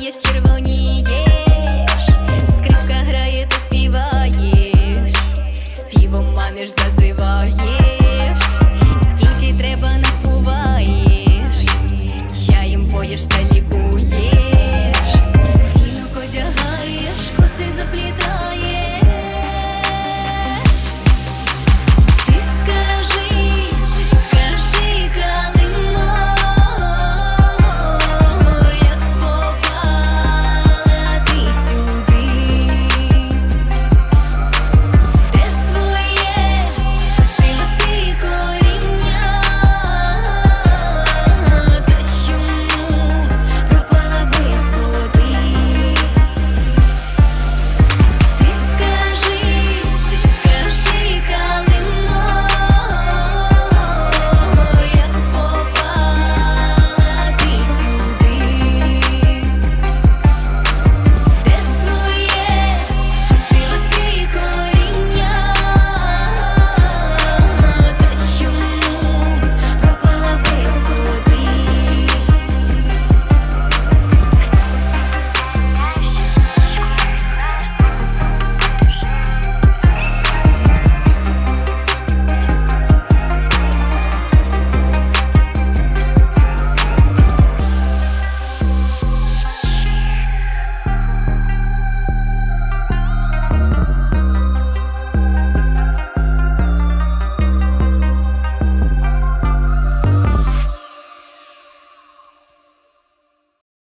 Червонієш, червонієш, скрипка грає, ти співаєш, співом маміш за